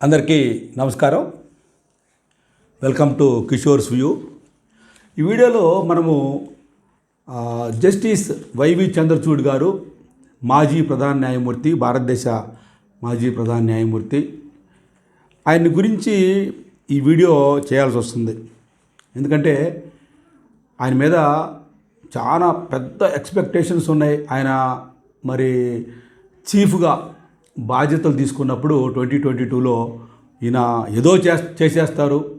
అందరికీ నమస్కారం. Welcome to Kishore's view ఈ వీడియోలో మనము జస్టిస్ వైవి చంద్రచూడ్ గారు మాజీ ప్రధాన న్యాయమూర్తి భారతదేశ మాజీ ప్రధాన న్యాయమూర్తి ఆయన గురించి ఈ వీడియో చేయాల్సి వస్తుంది. ఎందుకంటే ఆయన మీద చాలా పెద్ద ఎక్స్పెక్టేషన్స్ ఉన్నాయి. ఆయన మరి చీఫ్గా బాధ్యతలు తీసుకున్నప్పుడు ట్వంటీ ట్వంటీ టూలో ఈయన ఏదో చే చేసేస్తారు.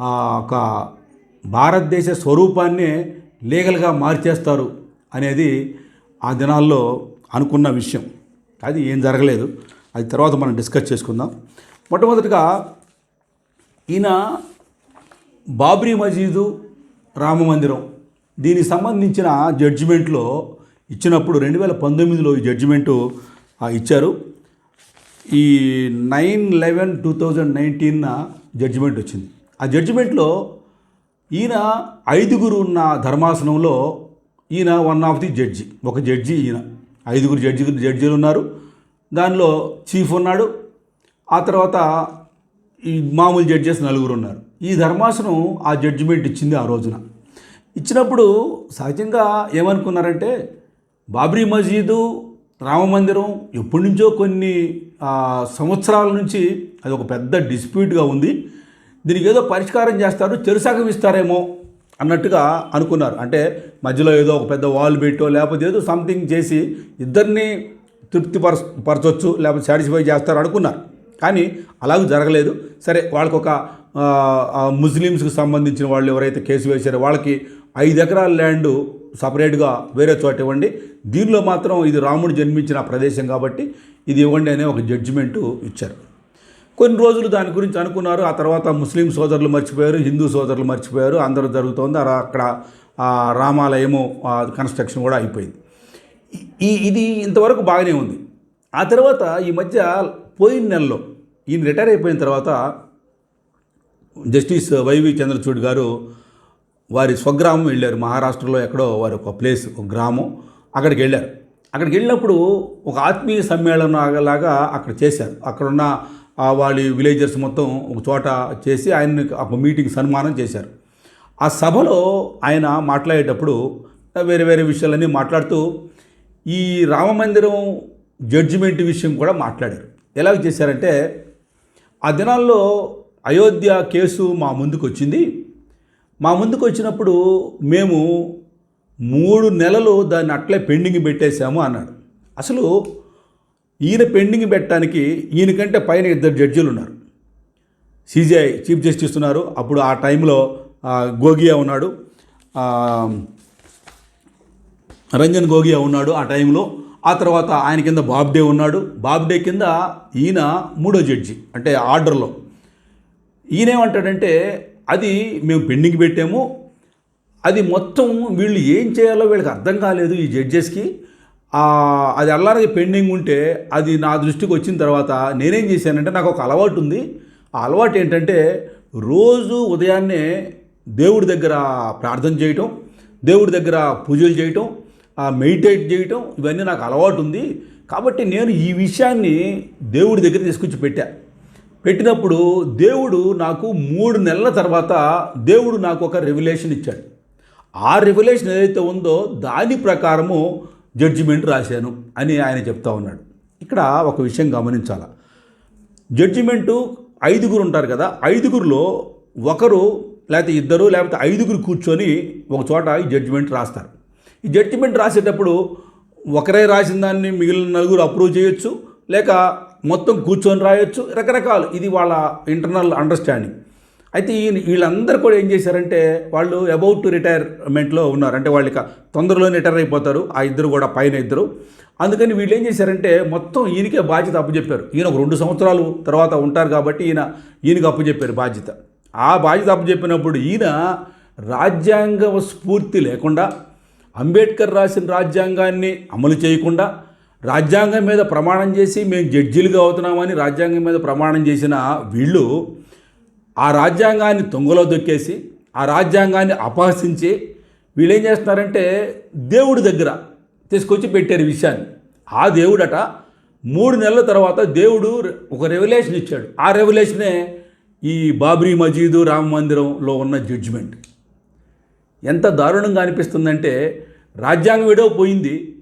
ఆ ఒక భారతదేశ స్వరూపాన్నే లీగల్గా మార్చేస్తారు అనేది ఆ దినాల్లో అనుకున్న విషయం. అది ఏం జరగలేదు. అది తర్వాత మనం డిస్కస్ చేసుకుందాం. మొట్టమొదటిగా ఈయన బాబ్రీ మసీదు రామ మందిరం దీనికి సంబంధించిన జడ్జిమెంట్లో ఇచ్చినప్పుడు రెండు వేల పంతొమ్మిదిలో ఈ జడ్జిమెంటు ఇచ్చారు. ఈ నైన్ లెవెన్ టూ థౌజండ్ నైన్టీన్న జడ్జిమెంట్ వచ్చింది. ఆ జడ్జిమెంట్లో ఈయన ఐదుగురు ఉన్న ధర్మాసనంలో ఈయన వన్ ఆఫ్ ది జడ్జి ఒక జడ్జి ఈయన. ఐదుగురు జడ్జి జడ్జీలు ఉన్నారు. దానిలో చీఫ్ ఉన్నాడు. ఆ తర్వాత ఈ మామూలు జడ్జెస్ నలుగురు ఉన్నారు. ఈ ధర్మాసనం ఆ జడ్జిమెంట్ ఇచ్చింది ఆ రోజున. ఇచ్చినప్పుడు సహజంగా ఏమనుకున్నారంటే బాబ్రీ మసీదు రామ మందిరం ఎప్పటి నుంచో కొన్ని సంవత్సరాల నుంచి అది ఒక పెద్ద డిస్ప్యూట్గా ఉంది. దీనికి ఏదో పరిష్కారం చేస్తారు చెరుసగం ఇస్తారేమో అన్నట్టుగా అనుకున్నారు. అంటే మధ్యలో ఏదో ఒక పెద్ద వాల్ పెట్టో లేకపోతే ఏదో సంథింగ్ చేసి ఇద్దరిని తృప్తిపర పరచొచ్చు లేకపోతే సాటిస్ఫై చేస్తారు అనుకున్నారు. కానీ అలాగూ జరగలేదు. సరే వాళ్ళకొక ముస్లిమ్స్కి సంబంధించిన వాళ్ళు ఎవరైతే కేసు వేశారో వాళ్ళకి ఐదు ఎకరాల ల్యాండ్ సపరేట్గా వేరే చోట ఇవ్వండి. దీనిలో మాత్రం ఇది రాముడు జన్మించిన ప్రదేశం కాబట్టి ఇది ఇవ్వండి అనే ఒక జడ్జిమెంటు ఇచ్చారు. కొన్ని రోజులు దాని గురించి అనుకున్నారు. ఆ తర్వాత ముస్లిం సోదరులు మర్చిపోయారు హిందూ సోదరులు మర్చిపోయారు. అందరూ జరుగుతోంది. అక్కడ ఆ రామాలయము కన్స్ట్రక్షన్ కూడా అయిపోయింది. ఈ ఇది ఇంతవరకు బాగానే ఉంది. ఆ తర్వాత ఈ మధ్య పోయిన నెలలో ఈయన రిటైర్ అయిపోయిన తర్వాత జస్టిస్ వైవి చంద్రచూడ్ గారు వారి స్వగ్రామం వెళ్ళారు. మహారాష్ట్రలో ఎక్కడో వారి ఒక ప్లేస్ ఒక గ్రామం. అక్కడికి వెళ్ళారు. అక్కడికి వెళ్ళినప్పుడు ఒక ఆత్మీయ సమ్మేళనం లాగా అక్కడ చేశారు. అక్కడున్న వాళ్ళ విలేజర్స్ మొత్తం ఒక చోట చేసి ఆయన్ని ఒక మీటింగ్ సన్మానం చేశారు. ఆ సభలో ఆయన మాట్లాడేటప్పుడు వేరే వేరే విషయాలన్నీ మాట్లాడుతూ ఈ రామమందిరం జడ్జిమెంట్ విషయం కూడా మాట్లాడారు. ఎలా చేశారంటే ఆ దినాల్లో అయోధ్య కేసు మా ముందుకు వచ్చింది మా ముందుకు వచ్చినప్పుడు మేము మూడు నెలలు దాన్ని అట్లే పెండింగ్ పెట్టేశాము అన్నాడు. అసలు ఈయన పెండింగ్ పెట్టడానికి ఈయనకంటే పైన ఇద్దరు జడ్జిలు ఉన్నారు. సిజిఐ చీఫ్ జస్టిస్ ఉన్నారు. అప్పుడు ఆ టైంలో గోగియా ఉన్నాడు. రంజన్ గోగియా ఉన్నాడు ఆ టైంలో. ఆ తర్వాత ఆయన కింద బాబ్డే ఉన్నాడు. బాబ్డే కింద ఈయన మూడో జడ్జి అంటే ఆర్డర్లో. ఈయనేమంటాడంటే అది మేము పెండింగ్ పెట్టాము. అది మొత్తం వీళ్ళు ఏం చేయాలో వీళ్ళకి అర్థం కాలేదు ఈ జడ్జెస్కి. అది అల్లారది పెండింగ్ ఉంటే అది నా దృష్టికి వచ్చిన తర్వాత నేనేం చేశానంటే నాకు ఒక అలవాటు ఉంది. ఆ అలవాటు ఏంటంటే రోజు ఉదయాన్నే దేవుడి దగ్గర ప్రార్థన చేయటం దేవుడి దగ్గర పూజలు చేయటం ఆ మెడిటేట్ చేయటం ఇవన్నీ నాకు అలవాటు ఉంది. కాబట్టి నేను ఈ విషయాన్ని దేవుడి దగ్గర తీసుకొచ్చి పెట్టా. పెట్టినప్పుడు దేవుడు నాకు మూడు నెలల తర్వాత దేవుడు నాకు ఒక రెవల్యూషన్ ఇచ్చాడు. ఆ రెవల్యూషన్ ఏదైతే ఉందో దాని ప్రకారము జడ్జిమెంట్ రాశాను అని ఆయన చెప్తా ఉన్నాడు. ఇక్కడ ఒక విషయం గమనించాల? జడ్జిమెంటు ఐదుగురు ఉంటారు కదా ఐదుగురులో ఒకరు లేకపోతే ఇద్దరు లేకపోతే ఐదుగురు కూర్చొని ఒక చోట ఈ జడ్జిమెంట్ రాస్తారు. ఈ జడ్జిమెంట్ రాసేటప్పుడు ఒకరే రాసిన దాన్ని మిగిలిన నలుగురు అప్రూవ్ చేయొచ్చు లేక మొత్తం కూర్చొని రాయొచ్చు రకరకాలు. ఇది వాళ్ళ ఇంటర్నల్ అండర్స్టాండింగ్ అయితే ఈయన వీళ్ళందరూ కూడా ఏం చేశారంటే వాళ్ళు అబౌట్ టు రిటైర్మెంట్లో ఉన్నారు. అంటే వాళ్ళు ఇక తొందరలోనే రిటైర్ అయిపోతారు. ఆ ఇద్దరు కూడా పైన ఇద్దరు. అందుకని వీళ్ళు ఏం చేశారంటే మొత్తం ఈయనకే బాధ్యత అప్పచెప్పారు ఈయన ఒక రెండు సంవత్సరాలు తర్వాత ఉంటారు కాబట్టి ఈయన ఈయనకు అప్పచెప్పారు బాధ్యత. ఆ బాధ్యత అప్పచెప్పినప్పుడు ఈయన రాజ్యాంగ స్ఫూర్తి లేకుండా అంబేద్కర్ రాసిన రాజ్యాంగాన్ని అమలు చేయకుండా రాజ్యాంగం మీద ప్రమాణం చేసి మేము జడ్జీలుగా అవుతున్నామని రాజ్యాంగం మీద ప్రమాణం చేసిన వీళ్ళు ఆ రాజ్యాంగాన్ని తొంగలో దొక్కేసి ఆ రాజ్యాంగాన్ని అపహసించి వీళ్ళు ఏం చేస్తున్నారంటే దేవుడి దగ్గర తీసుకొచ్చి పెట్టారు విషయాన్ని. ఆ దేవుడట మూడు నెలల తర్వాత దేవుడు ఒక రెవల్యూషన్ ఇచ్చాడు. ఆ రెవల్యూషనే ఈ బాబ్రీ మజీదు రామ మందిరంలో ఉన్న జడ్జిమెంట్ ఎంత దారుణంగా అనిపిస్తుందంటే రాజ్యాంగం విడవ పోయింది.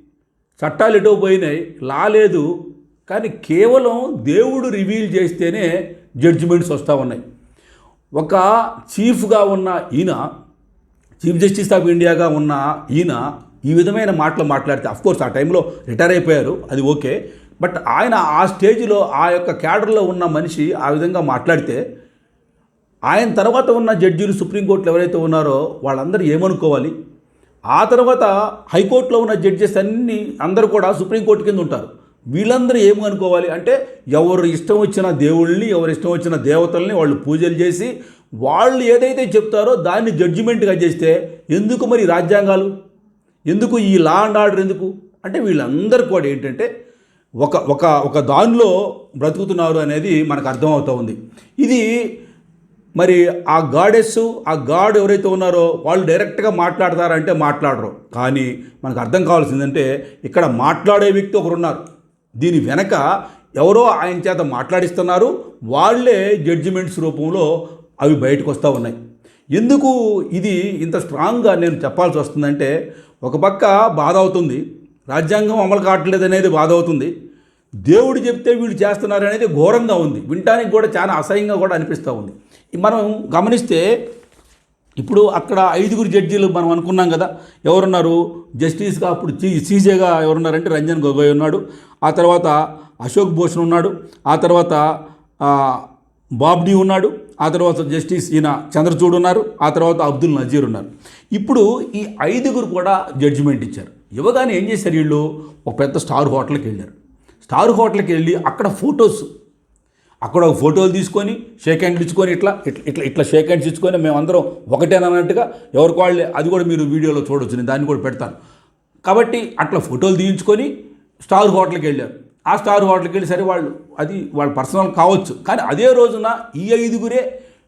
చట్టాలు ఎటో పోయినాయి లా లేదు. కానీ కేవలం దేవుడు రివీల్ చేస్తేనే జడ్జిమెంట్స్ వస్తూ ఉన్నాయి. ఒక చీఫ్గా ఉన్న ఈయన చీఫ్ జస్టిస్ ఆఫ్ ఇండియాగా ఉన్న ఈయన ఈ విధమైన మాటలు మాట్లాడితే కోర్స్ ఆ టైంలో రిటైర్ అయిపోయారు అది ఓకే. బట్ ఆయన ఆ స్టేజ్లో ఆ యొక్క క్యాడర్లో ఉన్న మనిషి ఆ విధంగా మాట్లాడితే ఆయన తర్వాత ఉన్న జడ్జీలు సుప్రీంకోర్టులు ఎవరైతే ఉన్నారో వాళ్ళందరూ ఏమనుకోవాలి? ఆ తర్వాత హైకోర్టులో ఉన్న జడ్జెస్ అన్నీ అందరూ కూడా సుప్రీంకోర్టు కింద ఉంటారు. వీళ్ళందరూ ఏమనుకోవాలి అంటే ఎవరు ఇష్టం వచ్చిన దేవుళ్ళని ఎవరు ఇష్టం వచ్చిన దేవతల్ని వాళ్ళు పూజలు చేసి వాళ్ళు ఏదైతే చెప్తారో దాన్ని జడ్జిమెంట్గా చేస్తే ఎందుకు మరి రాజ్యాంగాలు? ఎందుకు ఈ లా అండ్ ఆర్డర్ ఎందుకు? అంటే వీళ్ళందరూ కూడా ఏంటంటే ఒక ఒక ఒక దానిలో బ్రతుకుతున్నారు అనేది మనకు అర్థమవుతూ ఉంది. ఇది మరి ఆ గాడెస్ ఆ గాడ్ ఎవరైతే ఉన్నారో వాళ్ళు డైరెక్ట్గా మాట్లాడతారంటే మాట్లాడరు. కానీ మనకు అర్థం కావాల్సిందంటే ఇక్కడ మాట్లాడే వ్యక్తి ఒకరున్నారు. దీని వెనక ఎవరో ఆయన చేత మాట్లాడిస్తున్నారు. వాళ్ళే జడ్జిమెంట్స్ రూపంలో అవి బయటకు వస్తూ ఉన్నాయి. ఎందుకు ఇది ఇంత స్ట్రాంగ్గా నేను చెప్పాల్సి వస్తుందంటే ఒక పక్క బాధ అవుతుంది. రాజ్యాంగం అమలు కావట్లేదు అనేది బాధ అవుతుంది. దేవుడు చెప్తే వీళ్ళు చేస్తున్నారు అనేది ఘోరంగా ఉంది. వినటానికి కూడా చాలా అసహ్యంగా కూడా అనిపిస్తూ ఉంది. మనం గమనిస్తే ఇప్పుడు అక్కడ ఐదుగురు జడ్జీలు మనం అనుకున్నాం కదా. ఎవరున్నారు? జస్టిస్గా అప్పుడు సీజేగా ఎవరున్నారంటే రంజన్ గొగోయ్ ఉన్నాడు. ఆ తర్వాత అశోక్ భూషణ్ ఉన్నాడు. ఆ తర్వాత బాబ్డీ ఉన్నాడు. ఆ తర్వాత జస్టిస్ ఈయన చంద్రచూడ్ ఉన్నారు. ఆ తర్వాత అబ్దుల్ నజీర్ ఉన్నారు. ఇప్పుడు ఈ ఐదుగురు కూడా జడ్జిమెంట్ ఇచ్చారు. ఇవ్వగానే ఏం చేశారు వీళ్ళు? ఒక పెద్ద స్టార్ హోటల్కి వెళ్ళారు. స్టార్ హోటల్కి వెళ్ళి అక్కడ ఫొటోస్ అక్కడ ఒక ఫోటోలు తీసుకొని షేక్ హ్యాండ్లు ఇచ్చుకొని ఇట్లా ఇట్లా ఇట్లా ఇట్లా షేక్ హ్యాండ్స్ ఇచ్చుకొని మేమందరం ఒకటేనన్నట్టుగా ఎవరికి వాళ్ళు అది కూడా మీరు వీడియోలో చూడొచ్చు నేను దాన్ని కూడా పెడతాను. కాబట్టి అట్లా ఫోటోలు తీయించుకొని స్టార్ హోటల్కి వెళ్ళారు. ఆ స్టార్ హోటల్కి వెళ్ళి సరే వాళ్ళు అది వాళ్ళ పర్సనల్ కావచ్చు కానీ అదే రోజున ఈ ఐదుగురే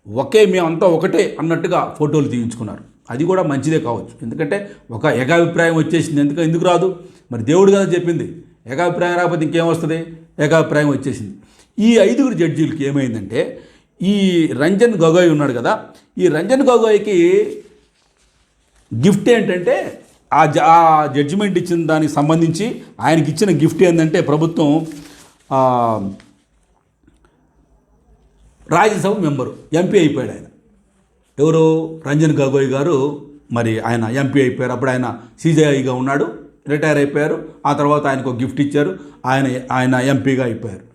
ఒకే మేమంతా ఒకటే అన్నట్టుగా ఫోటోలు తీయించుకున్నారు. అది కూడా మంచిదే కావచ్చు. ఎందుకంటే ఒక ఏకాభిప్రాయం వచ్చేసింది. ఎందుకు ఎందుకు రాదు? మరి దేవుడు కదా చెప్పింది. ఏకాభిప్రాయం రాకపోతే ఇంకేం వస్తుంది? ఏకాభిప్రాయం వచ్చేసింది. ఈ ఐదుగురు జడ్జీలకి ఏమైందంటే ఈ రంజన్ గొగోయ్ ఉన్నాడు కదా ఈ రంజన్ గొగోయ్కి గిఫ్ట్ ఏంటంటే ఆ జ ఆ జడ్జిమెంట్ ఇచ్చిన దానికి సంబంధించి ఆయనకి ఇచ్చిన గిఫ్ట్ ఏంటంటే ప్రభుత్వం రాజ్యసభ మెంబరు ఎంపీ అయిపోయాడు ఆయన. ఎవరు? రంజన్ గగోయ్ గారు. మరి ఆయన ఎంపీ అయిపోయారు. అప్పుడు ఆయన సీజేఐగా ఉన్నాడు రిటైర్ అయిపోయారు. ఆ తర్వాత ఆయనకు గిఫ్ట్ ఇచ్చారు. ఆయన ఆయన ఎంపీగా అయిపోయారు.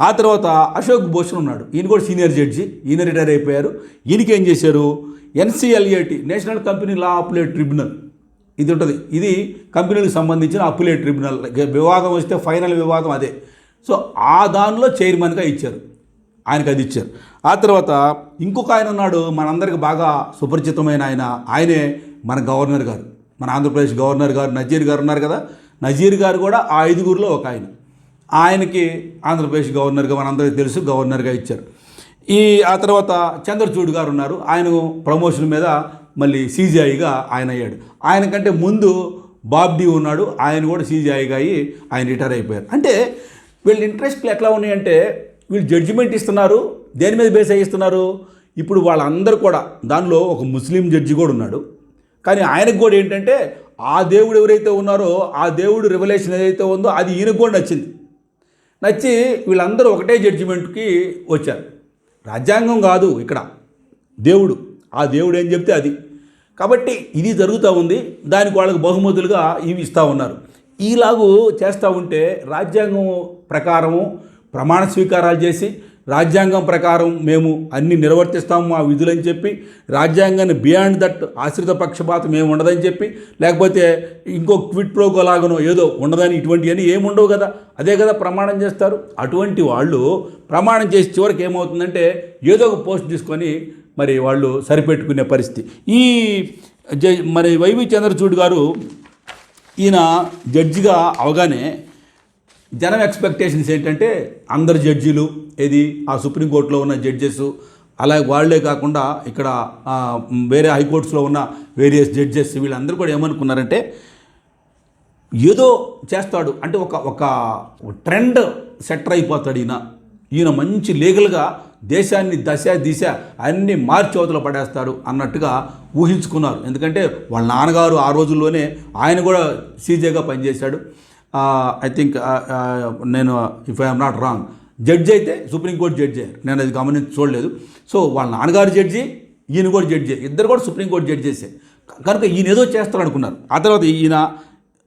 ఆ తర్వాత అశోక్ భూషణ్ ఉన్నాడు. ఈయన కూడా సీనియర్ జడ్జి. ఈయన రిటైర్ అయిపోయారు. ఈయనకి ఏం చేశారు? NCLAT national company law appellate tribunal. ఇది ఉంటుంది. ఇది కంపెనీలకు సంబంధించిన అప్లేట్ ట్రిబ్యునల్. వివాదం వస్తే ఫైనల్ వివాదం అదే. సో ఆ దానిలో చైర్మన్గా ఇచ్చారు. ఆయనకు అది ఇచ్చారు. ఆ తర్వాత ఇంకొక ఆయన ఉన్నాడు. మనందరికి బాగా సుపరిచితమైన ఆయన. ఆయనే మన గవర్నర్ గారు. మన ఆంధ్రప్రదేశ్ గవర్నర్ గారు నజీర్ గారు ఉన్నారు కదా. నజీర్ గారు కూడా ఆ ఐదుగురిలో ఒక ఆయన. ఆయనకి ఆంధ్రప్రదేశ్ గవర్నర్గా మనందరికీ తెలుసు గవర్నర్గా ఇచ్చారు. ఈ ఆ తర్వాత చంద్రచూడ్ గారు ఉన్నారు. ఆయన ప్రమోషన్ మీద మళ్ళీ సీజీఐగా ఆయన అయ్యాడు. ఆయన కంటే ముందు బాబ్డీ ఉన్నాడు. ఆయన కూడా సీజీఐగా అయ్యి ఆయన రిటైర్ అయిపోయారు. అంటే వీళ్ళ ఇంట్రెస్ట్లు ఎట్లా ఉన్నాయంటే వీళ్ళు జడ్జిమెంట్ ఇస్తున్నారు. దేని మీద బేస్ అయ్యి ఇస్తున్నారు? ఇప్పుడు వాళ్ళందరూ కూడా దానిలో ఒక ముస్లిం జడ్జి కూడా ఉన్నాడు. కానీ ఆయనకు కూడా ఏంటంటే ఆ దేవుడు ఎవరైతే ఉన్నారో ఆ దేవుడు రివలేషన్ ఏదైతే ఉందో అది ఈయనకు కూడా నచ్చింది. నచ్చి వీళ్ళందరూ ఒకటే జడ్జిమెంట్కి వచ్చారు. రాజ్యాంగం కాదు ఇక్కడ. దేవుడు. ఆ దేవుడు ఏం చెప్తే అది. కాబట్టి ఇది జరుగుతూ ఉంది. దానికి వాళ్ళకి బహుమతులుగా ఇవి ఇస్తూ ఉన్నారు. ఈలాగు చేస్తూ ఉంటే రాజ్యాంగం ప్రకారము ప్రమాణ స్వీకారాలు చేసి రాజ్యాంగం ప్రకారం మేము అన్ని నిర్వర్తిస్తాము మా విధులని చెప్పి రాజ్యాంగాన్ని బియాండ్ దట్ ఆశ్రిత పక్షపాతం ఏమి ఉండదని చెప్పి లేకపోతే ఇంకో క్విట్ ప్రోగోలాగనో ఏదో ఉండదని ఇటువంటివన్నీ ఏమి ఉండవు కదా. అదే కదా ప్రమాణం చేస్తారు. అటువంటి వాళ్ళు ప్రమాణం చేసి చివరికి ఏమవుతుందంటే ఏదో ఒక పోస్ట్ తీసుకొని మరి వాళ్ళు సరిపెట్టుకునే పరిస్థితి. ఈ జ మరి వైవి చంద్రచూడ్ గారు ఈయన జడ్జిగా అవగానే జనం ఎక్స్పెక్టేషన్స్ ఏంటంటే అందరు జడ్జీలు ఏది ఆ సుప్రీంకోర్టులో ఉన్న జడ్జెస్ అలాగే వాళ్ళే కాకుండా ఇక్కడ వేరే హైకోర్ట్స్లో ఉన్న వేరియస్ జడ్జెస్ వీళ్ళందరూ కూడా ఏమనుకున్నారంటే ఏదో చేస్తాడు. అంటే ఒక ఒక ట్రెండ్ సెటర్ అయిపోతాడు ఈయన. ఈయన మంచి లీగల్గా దేశాన్ని దశ దిశ అన్ని మార్చి అవతల పడేస్తాడు అన్నట్టుగా ఊహించుకున్నారు. ఎందుకంటే వాళ్ళ నాన్నగారు ఆ రోజుల్లోనే ఆయన కూడా సీజేగా పనిచేశాడు. ఐ థింక్ నేను if I'm not wrong judge అయితే సుప్రీంకోర్టు జడ్జి అయ్యారు నేను అది గమనించి చూడలేదు. సో వాళ్ళ నాన్నగారు జడ్జి ఈయన కూడా జడ్జి ఇద్దరు కూడా సుప్రీంకోర్టు జడ్జెసే కనుక ఈయన ఏదో చేస్తాడు అనుకున్నారు. ఆ తర్వాత ఈయన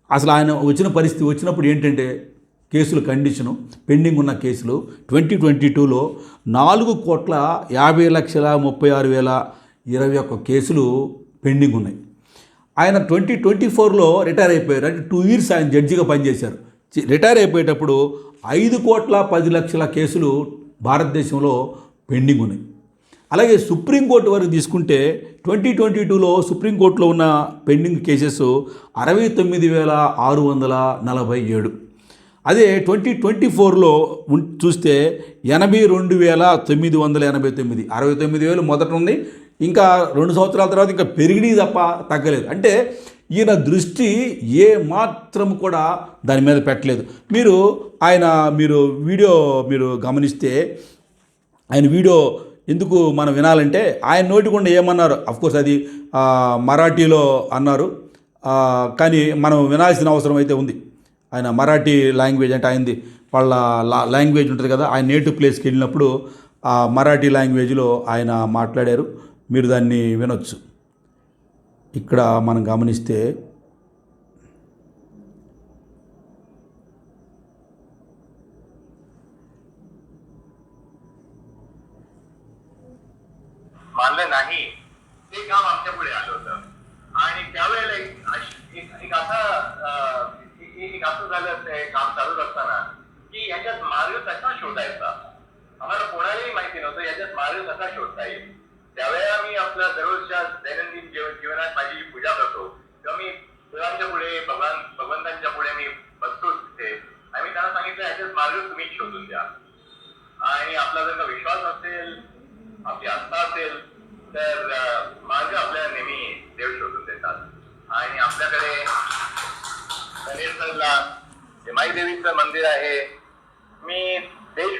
అసలు ఆయన వచ్చిన పరిస్థితి వచ్చినప్పుడు ఏంటంటే కేసుల కండిషను పెండింగ్ ఉన్న కేసులు ట్వంటీ ట్వంటీ టూలో నాలుగు కోట్ల యాభై లక్షల ముప్పై ఆరు వేల ఇరవై ఒక్క కేసులు పెండింగ్ ఉన్నాయి. ఆయన ట్వంటీ ట్వంటీ ఫోర్లో రిటైర్ అయిపోయారు. అంటే టూ ఇయర్స్ ఆయన జడ్జిగా పనిచేశారు. రిటైర్ అయిపోయేటప్పుడు ఐదు కోట్ల పది లక్షల కేసులు భారతదేశంలో పెండింగ్ ఉన్నాయి. అలాగే సుప్రీంకోర్టు వరకు తీసుకుంటే ట్వంటీ ట్వంటీ టూలో సుప్రీంకోర్టులో ఉన్న పెండింగ్ కేసెస్ అరవై తొమ్మిది వేల ఆరు వందల నలభై ఏడు. అదే ట్వంటీ ట్వంటీ ఫోర్లో చూస్తే ఎనభై రెండు వేల తొమ్మిది వందల ఎనభై తొమ్మిది. అరవై తొమ్మిది వేలు మొదట ఉంది ఇంకా రెండు సంవత్సరాల తర్వాత ఇంకా పెరిగినవి తప్ప తగ్గలేదు. అంటే ఈయన దృష్టి ఏ మాత్రం కూడా దాని మీద పెట్టలేదు. మీరు ఆయన మీరు వీడియో మీరు గమనిస్తే ఆయన వీడియో ఎందుకు మనం వినాలంటే ఆయన నోటికుండా ఏమన్నారు? అఫ్కోర్స్ అది మరాఠీలో అన్నారు. కానీ మనం వినాల్సిన అవసరం అయితే ఉంది. ఆయన మరాఠీ లాంగ్వేజ్ అంటే ఆయనది వాళ్ళ లా- లాంగ్వేజ్ ఉంటుంది కదా ఆయన నేటివ్ ప్లేస్కి వెళ్ళినప్పుడు ఆ మరాఠీ లాంగ్వేజ్లో ఆయన మాట్లాడారు. మీరు దాన్ని వినొచ్చు ఇక్కడ మనం గమనిస్తే मानलं नाही ते काम आमच्या पुढे आलं होतं आणि त्यावेळेला एक अश- एक एक असा अं, एक- एक असं झालं ते काम चालूच असताना की याच्यात मार्ग कसा शोधायचा आम्हाला कोणालाही माहिती नव्हतं याच्यात मार्ग कसा शोधता येईल ज्यावेळेला मी आपल्या दररोजच्या दैनंदिन जीवनात माझी पूजा करतो तेव्हा मी फुलांच्या पुढे भगवान भगवंतांच्या पुढे मी बसतो तिथे. आणि मी त्यांना सांगितलं ह्याच्यात मार्ग तुम्ही शोधून द्या. आणि आपला जर का विश्वास असेल आपली आस्था असेल तर मार्ग आपल्याला नेहमी देव शोधून देतात. आणि आपल्याकडे सरला हिमाई देवीचं मंदिर आहे. मी देश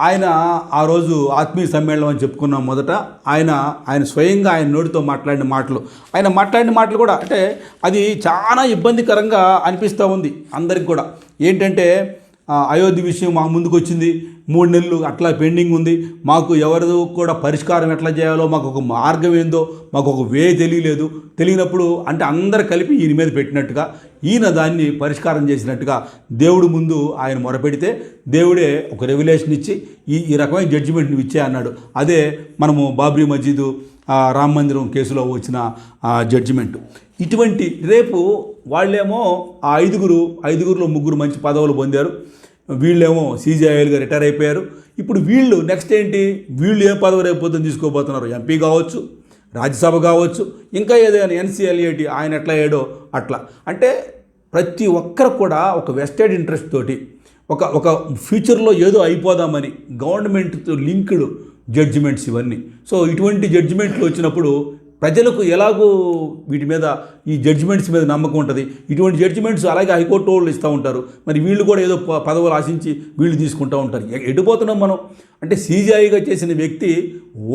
ఆయన ఆ రోజు ఆత్మీయ సమ్మేళనం అని చెప్పుకున్నాం మొదట. ఆయన ఆయన స్వయంగా ఆయన నోటితో మాట్లాడిన మాటలు. ఆయన మాట్లాడిన మాటలు కూడా అంటే అది చాలా ఇబ్బందికరంగా అనిపిస్తూ ఉంది అందరికి కూడా. ఏంటంటే అయోధ్య విషయం మా ముందుకు వచ్చింది మూడు నెలలు అట్లా పెండింగ్ ఉంది. మాకు ఎవరిదో కూడా పరిష్కారం ఎట్లా చేయాలో మాకు ఒక మార్గం ఏందో మాకు ఒక వే తెలియలేదు. తెలియనప్పుడు అంటే అందరు కలిపి ఈయన మీద పెట్టినట్టుగా ఈయన దాన్ని పరిష్కారం చేసినట్టుగా దేవుడు ముందు ఆయన మొరపెడితే దేవుడే ఒక రెగ్యులేషన్ ఇచ్చి ఈ ఈ రకమైన జడ్జిమెంట్ని ఇచ్చే అన్నాడు. అదే మనము బాబ్రీ మస్జిద్ రామ మందిరం కేసులో వచ్చిన జడ్జిమెంట్ ఇటువంటి రేపు వాళ్ళేమో ఆ ఐదుగురు ఐదుగురులో ముగ్గురు మంచి పదవులు పొందారు. వీళ్ళేమో సీజీఐఎల్గా రిటైర్ అయిపోయారు. ఇప్పుడు వీళ్ళు నెక్స్ట్ ఏంటి? వీళ్ళు ఏ పదవి రేపు తీసుకోబోతున్నారు? ఎంపీ కావచ్చు రాజ్యసభ కావచ్చు ఇంకా ఏదైనా ఎన్సీఎల్ఏటి ఆయన ఎట్లా అయ్యాడో అట్లా. అంటే ప్రతి ఒక్కరు కూడా ఒక వెస్టెడ్ ఇంట్రెస్ట్ తోటి ఒక ఒక ఫ్యూచర్లో ఏదో అయిపోదామని గవర్నమెంట్తో లింక్డ్ జడ్జిమెంట్స్ ఇవన్నీ. సో ఇటువంటి జడ్జిమెంట్లు వచ్చినప్పుడు ప్రజలకు ఎలాగో వీటి మీద ఈ జడ్జిమెంట్స్ మీద నమ్మకం ఉంటుంది. ఇటువంటి జడ్జిమెంట్స్ అలాగే హైకోర్టు వాళ్ళు ఇస్తూ ఉంటారు. మరి వీళ్ళు కూడా ఏదో పదవులు ఆశించి వీళ్ళు తీసుకుంటూ ఉంటారు. ఎడిపోతున్నాం మనం? అంటే సీజీఐగా చేసిన వ్యక్తి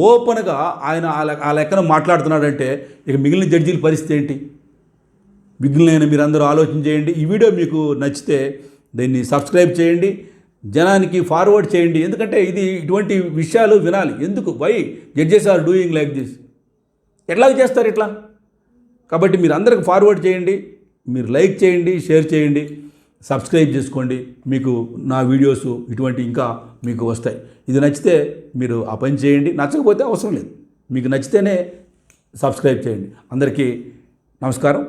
ఓపెన్గా ఆయన ఆ ఆ లెక్కన మాట్లాడుతున్నాడంటే ఇక మిగిలిన జడ్జీల పరిస్థితి ఏంటి? మిగిలిన మీరందరూ ఆలోచన చేయండి. ఈ వీడియో మీకు నచ్చితే దీన్ని సబ్స్క్రైబ్ చేయండి. జనానికి ఫార్వర్డ్ చేయండి. ఎందుకంటే ఇది ఇటువంటి విషయాలు వినాలి. ఎందుకు? Why judges are doing like this ఎట్లాగ చేస్తారు ఇట్లా? కాబట్టి మీరు అందరికి ఫార్వర్డ్ చేయండి మీరు లైక్ చేయండి షేర్ చేయండి సబ్స్క్రైబ్ చేసుకోండి మీకు నా వీడియోస్ ఇటువంటి ఇంకా మీకు వస్తాయి. ఇది నచ్చితే మీరు ఆ పని చేయండి నచ్చకపోతే అవసరం లేదు. మీకు నచ్చితేనే సబ్స్క్రైబ్ చేయండి. అందరికీ నమస్కారం.